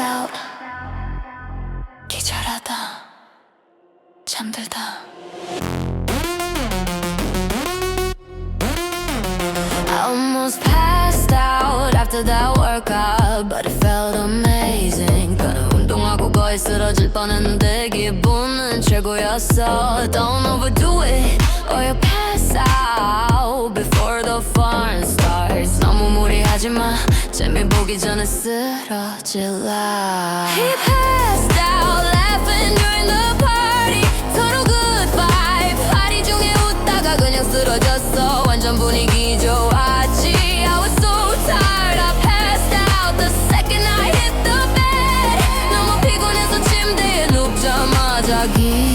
out 기절하다 잠들다 I almost passed out after that workout But it felt amazing 그는 운동하고 거의 쓰러질 뻔했는데 기분은 최고였어 Don't overdo it or you'll 하지마 재미 보기 전에 쓰러질라 He passed out laughing during the party 서로 goodbye 파리 중에 웃다가 그냥 쓰러졌어 완전 분위기 좋았지 I was so tired I passed out the second I hit the bed 너무 피곤해서 침대에 눕자마자 기